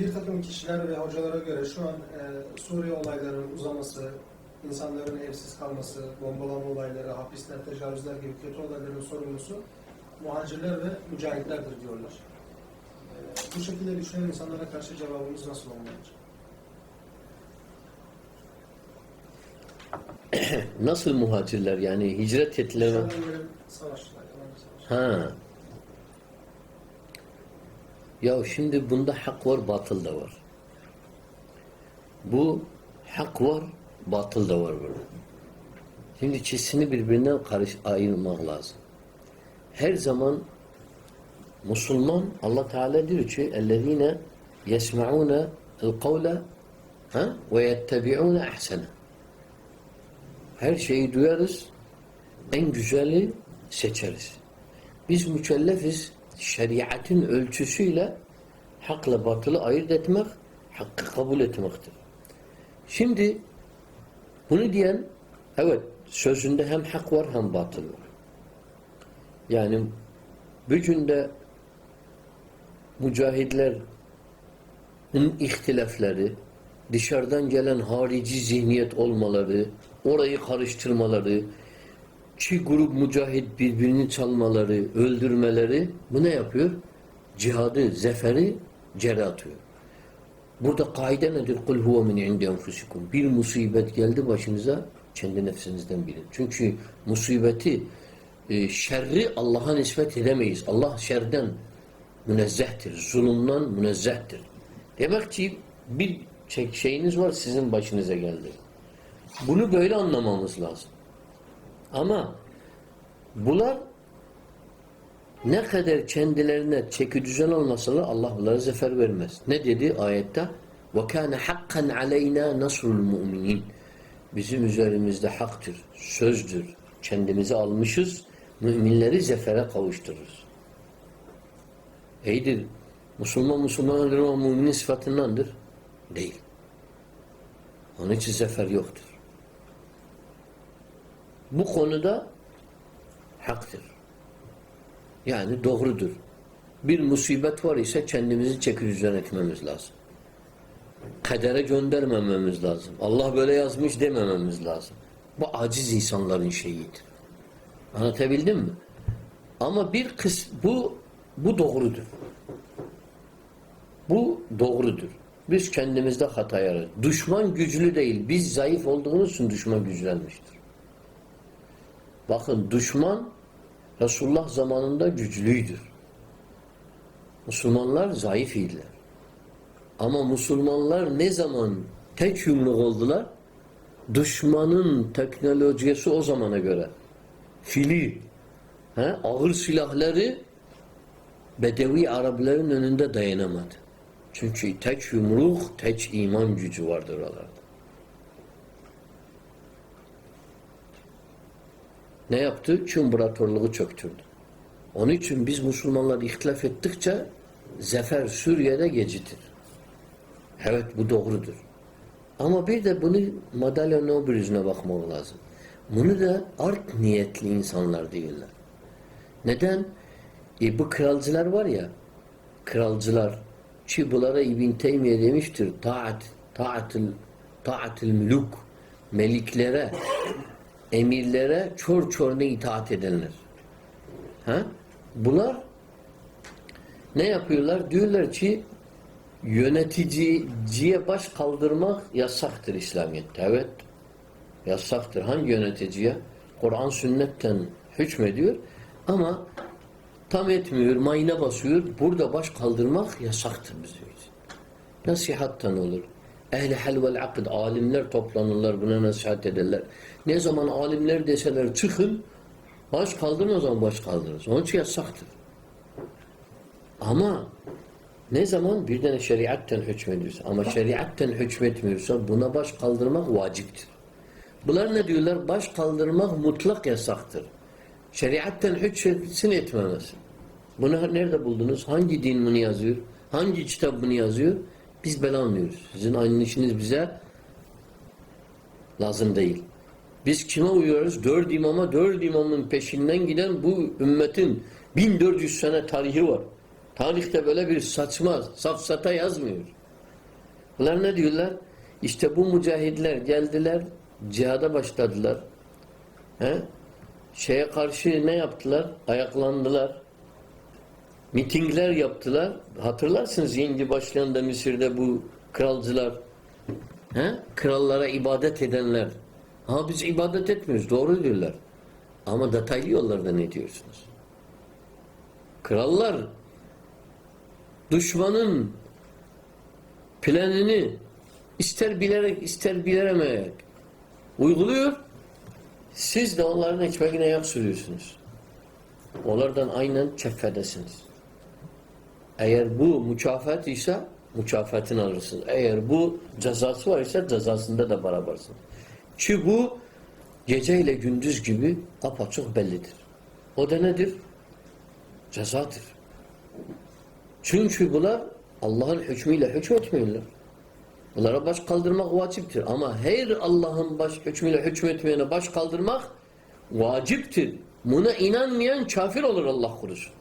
Bir takım kişiler ve hocalara göre şu an e, Suriye olaylarının uzaması, insanların evsiz kalması, bombalama olayları, hapisler, tecavüzler gibi kötü olayların sorumlusu muhacirler ve mücahitlerdir diyorlar. E, bu şekilde düşünen insanlara karşı cevabımız nasıl olmalıdır? Nasıl muhacirler yani hicret ettiler mi? Şu an böyle savaşçılar, yalan savaş. Ha. Ya şimdi bunda hak var, batıl da var. Bu hak var, batıl da var burada. Şimdi ikisini birbirinden karış ayırmak lazım. Her zaman Müslüman Allah Teala diyor ki ellezine yesmauna el kavle ha ve yettebiuna ahsene. Her şeyi duyarız. En güzeli seçeriz. Biz mükellefiz şeriatın ölçüsüyle hakla batılı ayırt etmek, hakkı kabul etmektir. Şimdi bunu diyen evet sözünde hem hak var hem batıl var. Yani bugün de mücahidlerin ihtilafları, dışarıdan gelen harici zihniyet olmaları, orayı karıştırmaları, iki grup mücahit birbirini çalmaları, öldürmeleri bu ne yapıyor? Cihadı, zeferi cere atıyor. Burada kaide nedir? Kul huve min indi. Bir musibet geldi başınıza kendi nefsinizden bilin. Çünkü musibeti e, şerri Allah'a nispet edemeyiz. Allah şerden münezzehtir. Zulümden münezzehtir. Demek ki bir şey- şeyiniz var sizin başınıza geldi. Bunu böyle anlamamız lazım. Ama bunlar ne kadar kendilerine çeki düzen olmasalar Allah bunlara zafer vermez. Ne dedi ayette? وَكَانَ حَقًّا عَلَيْنَا نَصْرُ الْمُؤْمِنِينَ Bizim üzerimizde haktır, sözdür. Kendimizi almışız, müminleri zefere kavuştururuz. İyidir. Müslüman Müslüman öldürür ama müminin sıfatındandır. Değil. Onun için zafer yoktur. Bu konuda haktır. Yani doğrudur. Bir musibet var ise kendimizi çeki düzen etmemiz lazım. Kadere göndermememiz lazım. Allah böyle yazmış demememiz lazım. Bu aciz insanların şeyidir. Anlatabildim mi? Ama bir kıs bu bu doğrudur. Bu doğrudur. Biz kendimizde hata yararız. Düşman güçlü değil. Biz zayıf olduğumuz için düşman güçlenmiştir. Bakın düşman Resulullah zamanında güçlüydür. Müslümanlar zayıf idiler. Ama Müslümanlar ne zaman tek yumruk oldular? Düşmanın teknolojisi o zamana göre. Fili, he, ağır silahları Bedevi Arapların önünde dayanamadı. Çünkü tek yumruk, tek iman gücü vardır oralarda. Ne yaptı? Çin İmparatorluğu çöktürdü. Onun için biz Müslümanlar ihtilaf ettikçe zafer Suriye'de gecitir. Evet bu doğrudur. Ama bir de bunu madalyonun öbür yüzüne bakmak lazım. Bunu da art niyetli insanlar değiller. Neden? E bu kralcılar var ya, kralcılar, ki bunlara İbn Teymiye demiştir, taat, taatil, taatil müluk, meliklere, emirlere çor çoruna itaat edenler. Ha? Bunlar ne yapıyorlar? Diyorlar ki yöneticiye baş kaldırmak yasaktır İslamiyet'te. Evet. Yasaktır. Hangi yöneticiye? Kur'an sünnetten hükmediyor ama tam etmiyor, mayına basıyor. Burada baş kaldırmak yasaktır bizim için. Nasihattan olur. Ehli hal vel akd alimler toplanırlar buna nasihat ederler. Ne zaman alimler deseler çıkın baş kaldırın o zaman baş kaldırırız. Onun için yasaktır. Ama ne zaman bir tane şeriatten hükmediyorsa ama şeriatten hükmetmiyorsa buna baş kaldırmak vaciptir. Bunlar ne diyorlar? Baş kaldırmak mutlak yasaktır. Şeriatten hükmetsin etmemesi. Bunu nerede buldunuz? Hangi din bunu yazıyor? Hangi kitap bunu yazıyor? Biz bel almıyoruz. Sizin anlayışınız bize lazım değil. Biz kime uyuyoruz? Dört imama, dört imamın peşinden giden bu ümmetin 1400 sene tarihi var. Tarihte böyle bir saçma, safsata yazmıyor. Bunlar ne diyorlar? İşte bu mücahidler geldiler, cihada başladılar. He? Şeye karşı ne yaptılar? Ayaklandılar. Mitingler yaptılar. Hatırlarsınız yeni başlayan da Mısır'da bu kralcılar. He? Krallara ibadet edenler. Ha biz ibadet etmiyoruz. Doğru diyorlar. Ama detaylı yollarda ne diyorsunuz? Krallar düşmanın planını ister bilerek ister bilemeyerek uyguluyor. Siz de onların ekmeğine yağ sürüyorsunuz. Onlardan aynen çeffedesiniz. Eğer bu mükafat ise mükafatını alırsınız. Eğer bu cezası var ise cezasında da berabersiniz. Ki bu gece ile gündüz gibi apaçık bellidir. O da nedir? Cezadır. Çünkü bunlar Allah'ın hükmüyle hükmetmiyorlar. Bunlara baş kaldırmak vaciptir. Ama her Allah'ın baş hükmüyle hükmetmeyene baş kaldırmak vaciptir. Buna inanmayan kafir olur Allah korusun.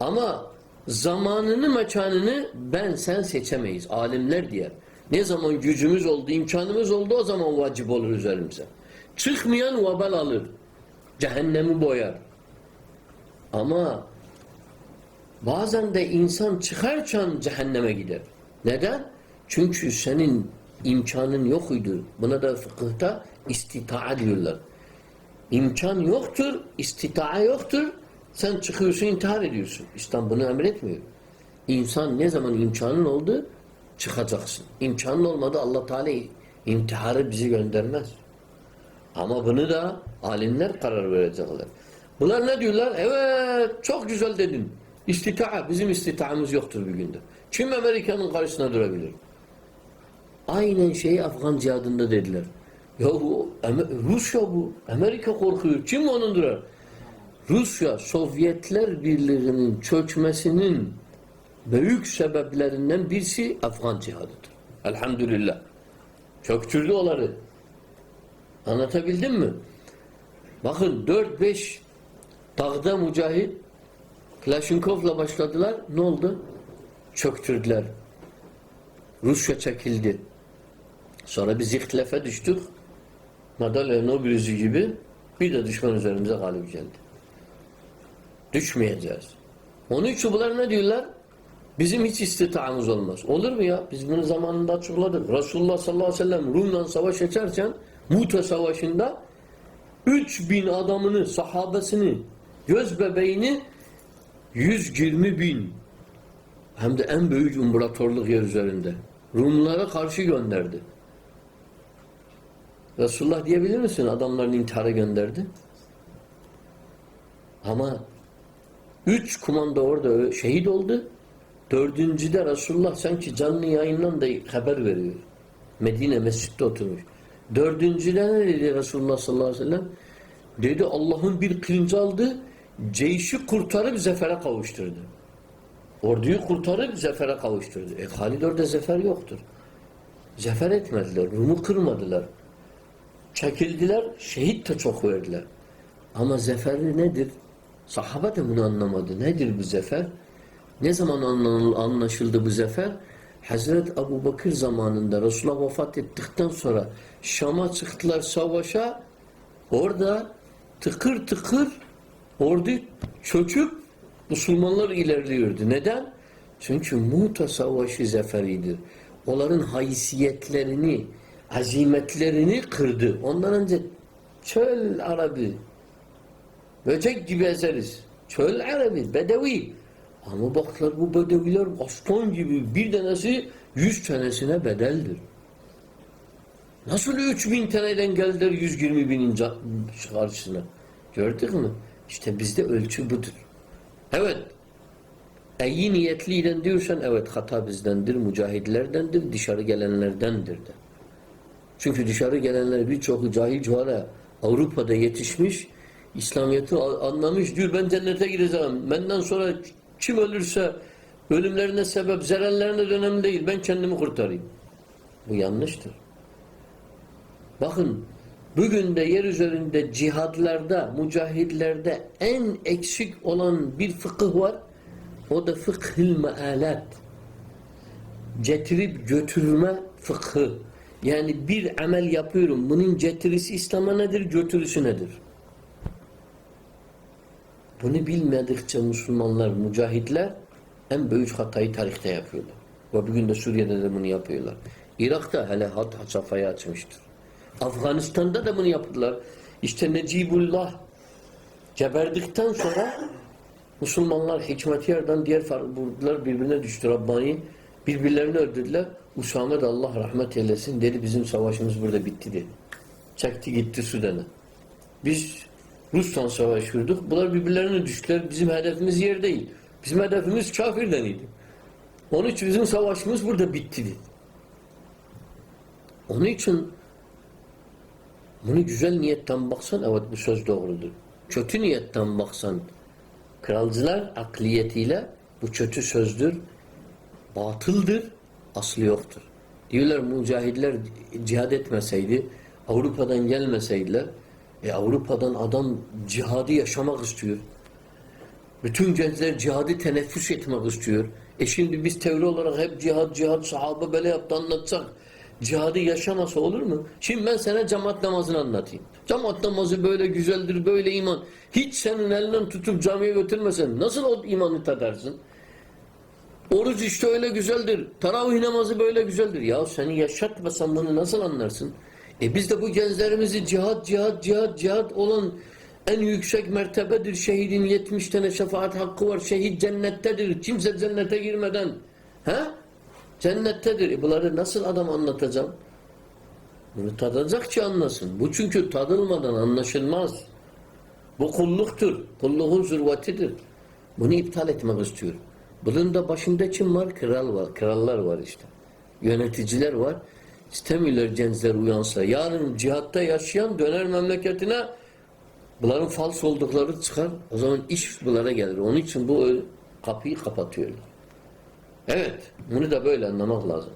Ama zamanını mekanını ben sen seçemeyiz. Alimler diyer. Ne zaman gücümüz oldu, imkanımız oldu o zaman vacip olur üzerimize. Çıkmayan vebal alır. Cehennemi boyar. Ama bazen de insan çıkarken cehenneme gider. Neden? Çünkü senin imkanın yokuydu. Buna da fıkıhta istita'a diyorlar. İmkan yoktur, istita'a yoktur. Sen çıkıyorsun intihar ediyorsun. İslam bunu emretmiyor. İnsan ne zaman imkanın oldu çıkacaksın. İmkanın olmadı Allah Teala intiharı bizi göndermez. Ama bunu da alimler karar verecekler. Bunlar ne diyorlar? Evet çok güzel dedin. İstita'a bizim istita'ımız yoktur bir günde. Kim Amerika'nın karşısına durabilir? Aynen şeyi Afgan cihadında dediler. Ya bu Am- Rusya bu. Amerika korkuyor. Kim onun durar? Rusya Sovyetler Birliği'nin çökmesinin büyük sebeplerinden birisi Afgan cihadıdır. Elhamdülillah. Çöktürdü onları. Anlatabildim mi? Bakın 4-5 dağda mücahit Klashinkov'la başladılar. Ne oldu? Çöktürdüler. Rusya çekildi. Sonra biz ihtilafa düştük. Madalya'nın o gibi bir de düşman üzerimize galip geldi. Düşmeyeceğiz. Onun için bunlar ne diyorlar? Bizim hiç istitaamız olmaz. Olur mu ya? Biz bunu zamanında açıkladık. Resulullah sallallahu aleyhi ve sellem Rum'la savaş açarken Muta Savaşı'nda 3000 adamını, sahabesini, göz bebeğini 120 bin hem de en büyük imparatorluk yer üzerinde. Rumlara karşı gönderdi. Resulullah diyebilir misin adamlarını intihara gönderdi? Ama üç kumanda orada şehit oldu. Dördüncüde Resulullah sanki canlı yayından da haber veriyor. Medine mescitte oturmuş. Dördüncüde ne dedi Resulullah sallallahu aleyhi ve sellem? Dedi Allah'ın bir kılıncı aldı, ceyşi kurtarıp zefere kavuşturdu. Orduyu kurtarıp zefere kavuşturdu. E Halid orada zafer yoktur. Zafer etmediler. Rum'u kırmadılar. Çekildiler. Şehit de çok verdiler. Ama zaferi nedir? Sahabe de bunu anlamadı. Nedir bu zafer? Ne zaman anlaşıldı bu zafer? Hazret Ebu Bakır zamanında Resulullah vefat ettikten sonra Şam'a çıktılar savaşa. Orada tıkır tıkır ordu çöküp Müslümanlar ilerliyordu. Neden? Çünkü Muta Savaşı zaferidir. Onların haysiyetlerini, azimetlerini kırdı. Ondan önce çöl Arabi, böcek gibi ezeriz. Çöl Arabi, Bedevi. Ama baktılar bu Bedeviler aslan gibi bir tanesi yüz tanesine bedeldir. Nasıl 3000 taneden geldiler 120 binin ca- karşısına? Gördük mü? İşte bizde ölçü budur. Evet. İyi niyetliyle diyorsan evet hata bizdendir, mücahidlerdendir, dışarı gelenlerdendir de. Çünkü dışarı gelenler birçoku cahil cuhala Avrupa'da yetişmiş, İslamiyet'i anlamış diyor ben cennete gideceğim. Benden sonra kim ölürse ölümlerine sebep, zerellerine de önemli değil. Ben kendimi kurtarayım. Bu yanlıştır. Bakın bugün de yer üzerinde cihadlarda, mücahidlerde en eksik olan bir fıkıh var. O da fıkhil mealat. getirip götürme fıkhı. Yani bir amel yapıyorum. Bunun getirisi İslam'a nedir? Götürüsü nedir? Bunu bilmedikçe Müslümanlar, mücahitler en büyük hatayı tarihte yapıyorlar. Ve bugün de Suriye'de de bunu yapıyorlar. Irak'ta hele hat safhayı açmıştır. Afganistan'da da bunu yaptılar. İşte Necibullah geberdikten sonra Müslümanlar Hikmetiyar'dan diğer farklılar birbirine düştü Rabbani. Birbirlerini öldürdüler. Usame de Allah rahmet eylesin dedi bizim savaşımız burada bitti dedi. Çekti gitti Sudan'a. Biz Rus'tan savaşıyorduk. Bunlar birbirlerine düştüler. Bizim hedefimiz yer değil. Bizim hedefimiz kafirden idi. Onun için bizim savaşımız burada bitti dedi. Onun için bunu güzel niyetten baksan evet bu söz doğrudur. Kötü niyetten baksan kralcılar akliyetiyle bu kötü sözdür, batıldır, aslı yoktur. Diyorlar mücahidler cihad etmeseydi, Avrupa'dan gelmeseydiler, e Avrupa'dan adam cihadı yaşamak istiyor. Bütün gençler cihadı teneffüs etmek istiyor. E şimdi biz teori olarak hep cihad, cihad, sahabe böyle yaptı anlatsak. Cihadı yaşamasa olur mu? Şimdi ben sana cemaat namazını anlatayım. Cemaat namazı böyle güzeldir, böyle iman. Hiç senin elinden tutup camiye götürmesen nasıl o imanı tadarsın? Oruç işte öyle güzeldir. Taravih namazı böyle güzeldir. Ya seni yaşatmasan bunu nasıl anlarsın? E biz de bu gençlerimizi cihat, cihat, cihat, cihat olan en yüksek mertebedir. Şehidin 70 tane şefaat hakkı var. Şehit cennettedir. Kimse cennete girmeden. He? Cennettedir. E bunları nasıl adam anlatacağım? Bunu tadacak ki anlasın. Bu çünkü tadılmadan anlaşılmaz. Bu kulluktur. Kulluğun zürvatidir. Bunu iptal etmek istiyor. Bunun da başında kim var? Kral var. Krallar var işte. Yöneticiler var. İstemiyorlar gençler uyansa. Yarın cihatta yaşayan döner memleketine bunların fals oldukları çıkar. O zaman iş bunlara gelir. Onun için bu kapıyı kapatıyorlar. Evet. Bunu da böyle anlamak lazım.